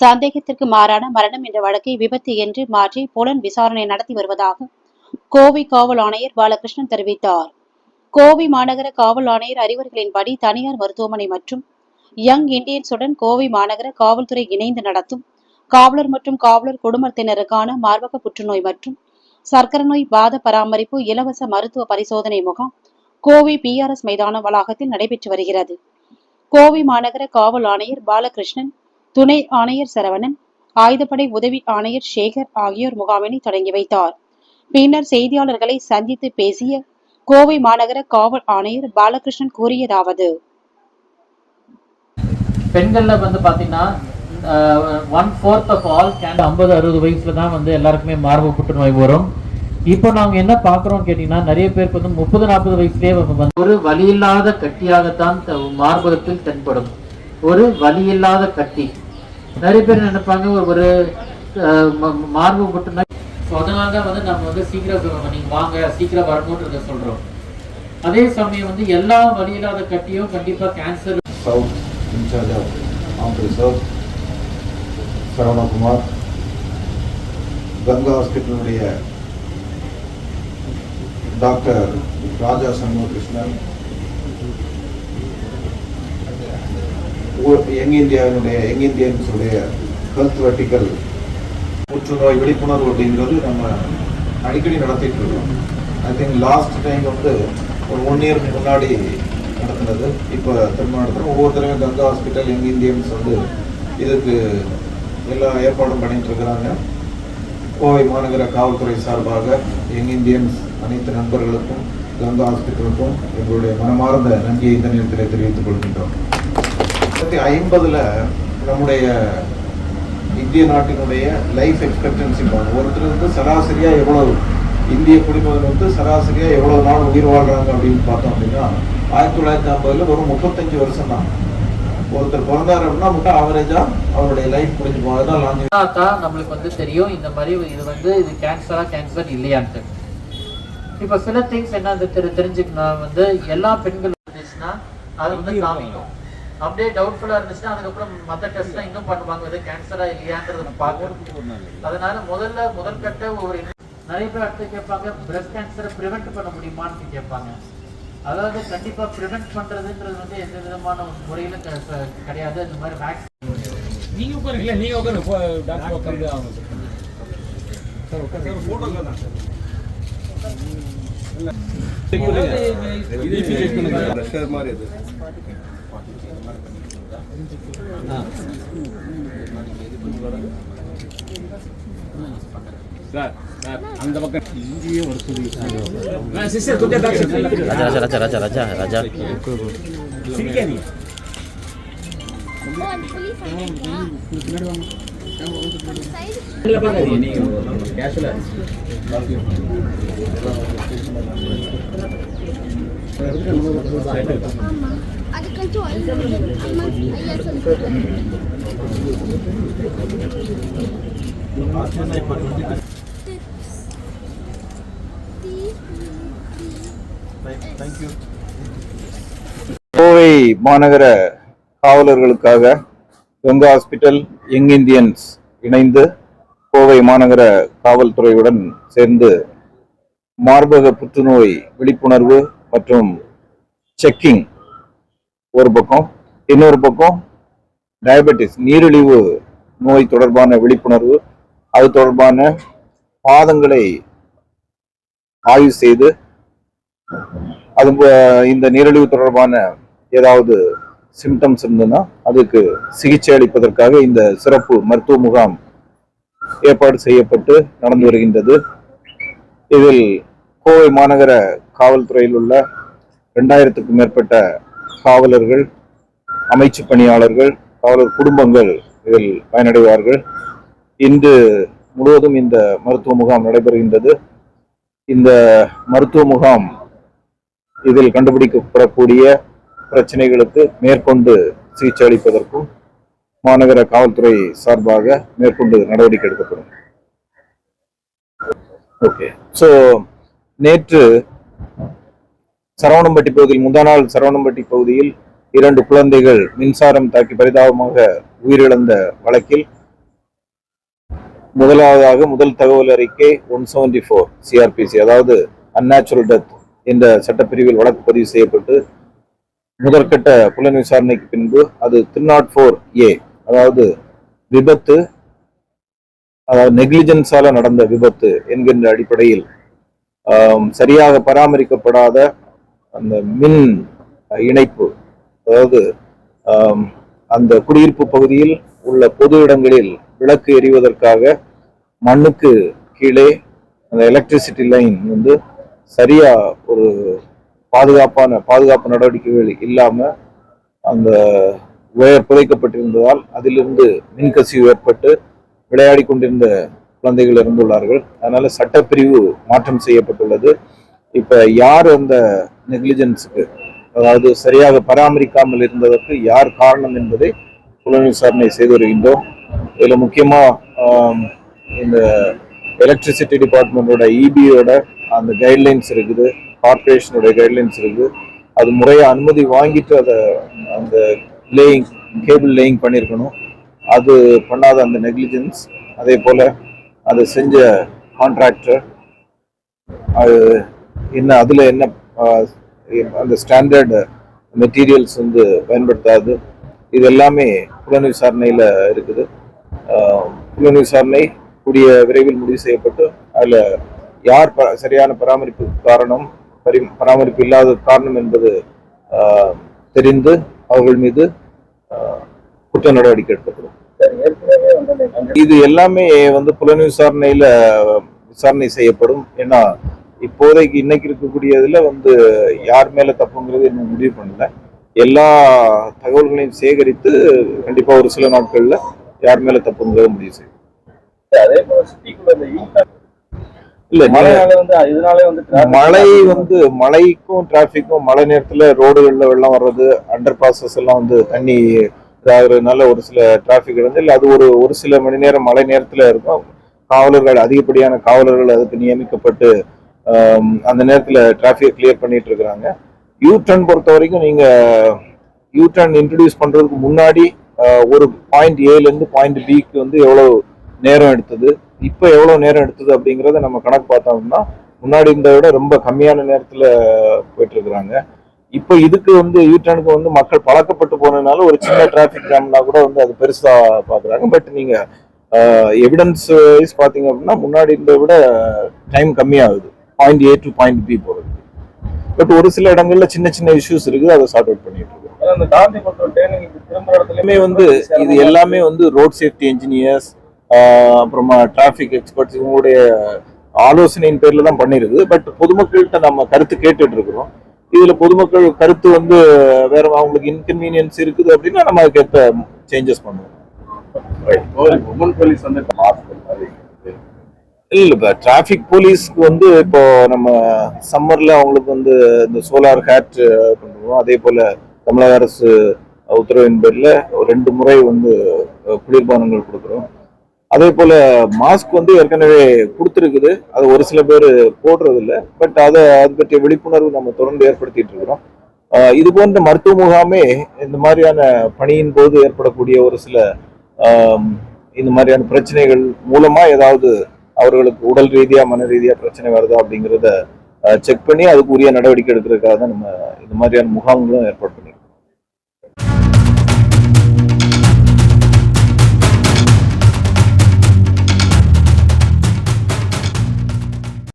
சந்தேகத்திற்கு மாறான மரணம் என்ற வழக்கை விபத்து என்று மாற்றி புலன் விசாரணை நடத்தி வருவதாக கோவை காவல் ஆணையர் பாலகிருஷ்ணன் தெரிவித்தார். கோவை மாநகர காவல் ஆணையர் அறிவுரைகளின்படி தனியார் மருத்துவமனை மற்றும் யங் இந்தியன்ஸுடன் கோவை மாநகர காவல்துறை இணைந்து நடத்தும் காவலர் மற்றும் காவலர் குடும்பத்தினருக்கான மார்பக புற்றுநோய் மற்றும் சர்க்கரை நோய் பாத பராமரிப்பு இலவச மருத்துவ பரிசோதனை முகாம் கோவை பிஆர்எஸ் மைதான வளாகத்தில் நடைபெற்று வருகிறது. கோவை மாநகர காவல் ஆணையர் பாலகிருஷ்ணன் துணை ஆணையர் சரவணன் ஆயுதப்படை உதவி ஆணையர் சேகர் ஆகியோர் முகாமினை தொடங்கி வைத்தார். பின்னர் செய்தியாளர்களை சந்தித்து பேசிய கோவை மாநகர காவல் ஆணையர் பாலகிருஷ்ணன் கூறியதாவது. பெண்கள்ல வந்து பாத்தீங்கன்னா ஒன் ஃபோர்த் ஆஃப் ஆல் ஐம்பது அறுபது வயசுல தான் வந்து எல்லாருக்குமே மார்பு புற்றுநோய் வரும். இப்போ நாங்க என்ன பாக்குறோம் கேட்டீங்கன்னா நிறைய பேருக்கு வந்து முப்பது நாற்பது வயசுலயே ஒரு ஒரு இல்லாத கட்டியாகத்தான் மார்பகத்தில் தென்படும். ஒரு வலியில்லாத கட்டி. நிறைய பேர் நினைப்பாங்க ஒரு- மார்பு புற்றுநோய் ஸோ அதனால தான் வந்து நம்ம வந்து சீக்கிரம் சொல்லுவோம் நீங்க வாங்க சீக்கிரம் வரணுன்றத சொல்றோம். அதே சமயம் வந்து எல்லா வலியில்லாத கட்டியும் கண்டிப்பா cancer charge of armed reserve, Saravanakumar Ganga ஹாஸ்பிட்டலுடைய doctor Raja Shanmugakrishnan young young இந்தியாவினுடைய யங் இந்தியன்ஸுடைய ஹெல்த் வெர்டிக்கல் புற்றுநோய் விழிப்புணர்வு அப்படிங்கிறது நம்ம அடிக்கடி நடத்திட்டு இருக்கோம் ஐ திங்க் லாஸ்ட் டைம் வந்து ஒரு ஒன் இயருக்கு முன்னாடி நடத்துனது. இப்போ திரும்ப நடத்துகிறோம் ஒவ்வொரு தடவையும் கங்கா ஹாஸ்பிட்டல் யங் இந்தியன்ஸ் வந்து இதுக்கு எல்லா ஏற்பாடும் பண்ணிட்டு இருக்கிறாங்க கோவை மாநகர காவல்துறை சார்பாக யங் இந்தியன்ஸ் அனைத்து நண்பர்களுக்கும் கங்கா ஹாஸ்பிட்டலுக்கும் எங்களுடைய மனமார்ந்த நன்றியை இந்த நேரத்தில் தெரிவித்துக் கொள்கின்றோம். ஐம்பதுல நம்முடைய இந்திய நாட்டினுடைய லைஃப் எக்ஸ்பெக்டன்சி ஒருத்தர் வந்து சராசரியா எவ்வளவு? இந்திய குடிமகன் வந்து சராசரியா எவ்வளவு நாள் உயிர் வாழ்றாங்க அப்படின்னு பார்த்தோம் அப்படின்னா ஆயிரத்தி தொள்ளாயிரத்தி ஐம்பதுல ஒரு முப்பத்தஞ்சு வருஷம் தான் ஒருத்தர் பிறந்தாரு அப்படின்னா மட்டும் ஆவரேஜா அவருடைய லைஃப் முடிஞ்சு போகும் அதுதான் longevity. தான் நம்மளுக்கு வந்து தெரியும் இந்த மாதிரி இது வந்து இது கேன்சரா கேன்சர் இல்லையான்ட்டு. இப்போ சில திங்ஸ் என்ன தெரிஞ்சுக்கணும். வந்து எல்லா பெண்கள் இருந்துச்சுன்னா அது வந்து காமிக்கும். அப்படியே டவுட்ஃபுல்லா இருந்துச்சுன்னா அதுக்கப்புறம் மற்ற டெஸ்ட்லாம் இன்னும் பண்ணுவாங்க. இது கேன்சரா இல்லையான்றத பார்க்கணும். அதனால முதல்ல முதற்கட்ட ஒரு நிறைய பேர் அடுத்து கேட்பாங்க பிரஸ்ட் கேன்சரை ப்ரிவென்ட் பண்ண முடியுமான்னு கேட்பாங்க. அதாவது கண்டிப்பா ப்ரிவென்ட் பண்றதுன்றது வந்து எந்த விதமான முறையில கிடையாது. இந்த மாதிரி வேக்சின் நீங்க உட்காருங்களா நீங்க உட்காருங்க. டாக்டர் உட்காந்து அவங்க சார் உட்காரு சார் போட்டோ ப்ரெஷர் மாதிரி இது சார் சார் அந்த பக்கம் இங்கேயே வருது அது கொஞ்சம் ஐயா கோவை மாநகர காவலர்களுக்காக கங்கா ஹாஸ்பிட்டல் யங் இந்தியன்ஸ் இணைந்து கோவை மாநகர காவல்துறையுடன் சேர்ந்து மார்பக புற்றுநோய் விழிப்புணர்வு மற்றும் செக்கிங் ஒரு பக்கம் இன்னொரு பக்கம் டயபெட்டிஸ் நீரிழிவு நோய் தொடர்பான விழிப்புணர்வு அது தொடர்பான பாதங்களை ஆய்வு செய்து அது இந்த நீரிழிவு தொடர்பான ஏதாவது சிம்டம்ஸ் இருந்ததுன்னா அதுக்கு சிகிச்சை அளிப்பதற்காக இந்த சிறப்பு மருத்துவ முகாம் ஏற்பாடு செய்யப்பட்டு நடந்து வருகின்றது. இதில் கோவை மாநகர காவல்துறையில் உள்ள ரெண்டாயிரத்துக்கும் மேற்பட்ட காவலர்கள் அமைச்சு பணியாளர்கள் காவலர் குடும்பங்கள் இதில் பயனடைவார்கள். இன்று முழுவதும் இந்த மருத்துவ முகாம் நடைபெறுகின்றது. இந்த மருத்துவ முகாம் இதில் கண்டுபிடிக்கப்படக்கூடிய பிரச்சனைகளுக்கு மேற்கொண்டு சிகிச்சை அளிப்பதற்கும் மாநகர காவல்துறை சார்பாக மேற்கொண்டு நடவடிக்கை எடுக்கப்படும். ஓகே ஸோ நேற்று சரவணம்பட்டி பகுதியில் முந்தா நாள் சரவணம்பட்டி பகுதியில் இரண்டு குழந்தைகள் மின்சாரம் தாக்கி பரிதாபமாக உயிரிழந்த வழக்கில் முதலாவதாக முதல் தகவல் அறிக்கை ஒன் செவன்டி ஃபோர் சிஆர்பிசி அதாவது அந்நேச்சுரல் டெத் என்ற சட்டப்பிரிவில் வழக்கு பதிவு செய்யப்பட்டு முதற்கட்ட புலன் விசாரணைக்கு பின்பு அது த்ரீ நாட் ஃபோர் ஏ அதாவது விபத்து அதாவது நெக்லிஜென்ஸால நடந்த விபத்து என்கின்ற அடிப்படையில் சரியாக பராமரிக்கப்படாத அந்த மின் இணைப்பு அதாவது அந்த குடியிருப்பு பகுதியில் உள்ள பொது இடங்களில் விளக்கு எரிவதற்காக மண்ணுக்கு கீழே அந்த எலக்ட்ரிசிட்டி லைன் வந்து சரியா ஒரு பாதுகாப்பான பாதுகாப்பு நடவடிக்கைகள் இல்லாம அந்த உயர் புதைக்கப்பட்டிருந்ததால் அதிலிருந்து மின்கசிவு ஏற்பட்டு விளையாடி கொண்டிருந்த குழந்தைகள் இருந்துள்ளார்கள் அதனால சட்டப்பிரிவு மாற்றம் செய்யப்பட்டுள்ளது. இப்ப யார் அந்த நெக்லிஜென்ஸுக்கு அதாவது சரியாக பராமரிக்காமல் இருந்ததற்கு யார் காரணம் என்பதை புலன் விசாரணை செய்து வருகின்றோம். இதில் முக்கியமாக இந்த எலக்ட்ரிசிட்டி டிபார்ட்மெண்டோட இபியோட அந்த கைட்லைன்ஸ் இருக்குது. கார்பரேஷனுடைய கைட்லைன்ஸ் இருக்குது அது முறையாக அனுமதி வாங்கிட்டு அதை அந்த லேயிங் கேபிள் லேயிங் பண்ணியிருக்கணும் அது பண்ணாத அந்த நெக்லிஜென்ஸ் அதே போல் அதை செஞ்ச கான்ட்ராக்டர் அது என்ன அதில் என்ன அந்த ஸ்டாண்டர்டு மெட்டீரியல்ஸ் வந்து பயன்படுத்தாது. இது எல்லாமே புலன் விசாரணையில் இருக்குது. புலன் விசாரணை கூடிய விரைவில் முடிவு செய்யப்பட்டு அதில் யார் ப- சரியான பராமரிப்புக்கு காரணம் பரி- பராமரிப்பு இல்லாத காரணம் என்பது ஆஹ், தெரிந்து அவர்கள் மீது ஆஹ், குற்ற நடவடிக்கை எடுக்கப்படும். இது எல்லாமே வந்து புலன் விசாரணையில விசாரணை செய்யப்படும். ஏன்னா இப்போதைக்கு இன்னைக்கு இருக்கக்கூடியதுல வந்து யார் மேல தப்புங்கிறது இன்னும் முடிவு பண்ணல. எல்லா தகவல்களையும் சேகரித்து கண்டிப்பா ஒரு சில நாட்கள்ல யார் மேல தப்புங்கிறது முடிவு செய்யும் இல்ல மழைனால வந்து இதனாலே வந்து மழை வந்து மழைக்கும் டிராஃபிக்கும் மழை நேரத்துல ரோடுகள்ல வெள்ளம் வர்றது அண்டர் பாசஸ் எல்லாம் வந்து தண்ணி இதாகிறதுனால ஒரு சில டிராஃபிக் வந்து இல்ல அது ஒரு ஒரு சில மணி நேரம் மழை நேரத்துல இருக்கும். காவலர்கள் அதிகப்படியான காவலர்கள் அதுக்கு நியமிக்கப்பட்டு அந்த நேரத்துல டிராஃபிக் கிளியர் பண்ணிட்டு இருக்கிறாங்க. யூ டர்ன் பொறுத்த வரைக்கும் நீங்க யூ டர்ன் இன்ட்ரடியூஸ் பண்றதுக்கு முன்னாடி ஒரு பாயிண்ட் ஏல இருந்து பாயிண்ட் பிக்கு வந்து எவ்வளவு நேரம் எடுத்தது. இப்போ எவ்வளவு நேரம் எடுத்தது அப்படிங்கறத நம்ம கணக்கு பார்த்தோம்னா முன்னாடி இருந்ததை விட ரொம்ப கம்மியான நேரத்துல போயிட்டு இருக்கிறாங்க. இப்போ இதுக்கு வந்து யூ டர்னுக்கு வந்து மக்கள் பழக்கப்பட்டு போனதுனால ஒரு சின்ன டிராஃபிக் ஜாம்னா கூட வந்து அது பெருசா பாக்குறாங்க. பட் நீங்க எவிடன்ஸ் வைஸ் பாத்தீங்க அப்படின்னா முன்னாடி இருந்ததை விட டைம் கம்மியாகுது. Point A to point B போறது. பட் ஒரு சில இடங்கள்ல சின்ன சின்ன இஷ்யூஸ் இருக்குது. அதை சார்ட் அவுட் பண்ணிட்டு இருக்கோம். எல்லாமே வந்து இது எல்லாமே வந்து ரோட் சேஃப்டி இன்ஜினியர்ஸ் அப்புறமா டிராஃபிக் எக்ஸ்பர்ட்ஸ் இவங்களுடைய ஆலோசனையின் பேர்ல தான் பண்ணிருக்கு பட் பொதுமக்கள்கிட்ட நம்ம கருத்து கேட்டுட்டு இருக்கிறோம். இதுல பொதுமக்கள் கருத்து வந்து வேற அவங்களுக்கு இன்கன்வீனியன்ஸ் இருக்குது அப்படின்னா நம்ம அதுக்கேற்ற சேஞ்சஸ் பண்ணுவோம். உமன் போலீஸ் வந்து இல்ல இப்ப டிராபிக் போலீஸ்க்கு வந்து இப்போ நம்ம சம்மர்ல அவங்களுக்கு வந்து இந்த சோலார் ஹேட் பண்ணுவோம். அதே போல தமிழக அரசு உத்தரவின் பேர்ல ரெண்டு முறை வந்து குளிர்பானங்கள் கொடுக்குறோம். அதே போல மாஸ்க் வந்து ஏற்கனவே கொடுத்துருக்குது. அது ஒரு சில பேர் போடுறதில்ல. பட் அதை அது பற்றிய விழிப்புணர்வு நம்ம தொடர்ந்து ஏற்படுத்திட்டு இருக்கிறோம். இது போன்ற மருத்துவ முகாமே இந்த மாதிரியான பணியின் போது ஏற்படக்கூடிய ஒரு சில இந்த மாதிரியான பிரச்சனைகள் மூலமா ஏதாவது அவர்களுக்கு உடல் ரீதியா மன ரீதியா பிரச்சனை வருதா அப்படிங்கிறத செக் பண்ணி அதுக்கு உரிய நடவடிக்கை எடுக்கிறதுக்காக தான் நம்ம இந்த மாதிரியான முகாம்களும் ஏற்பாடு பண்ணி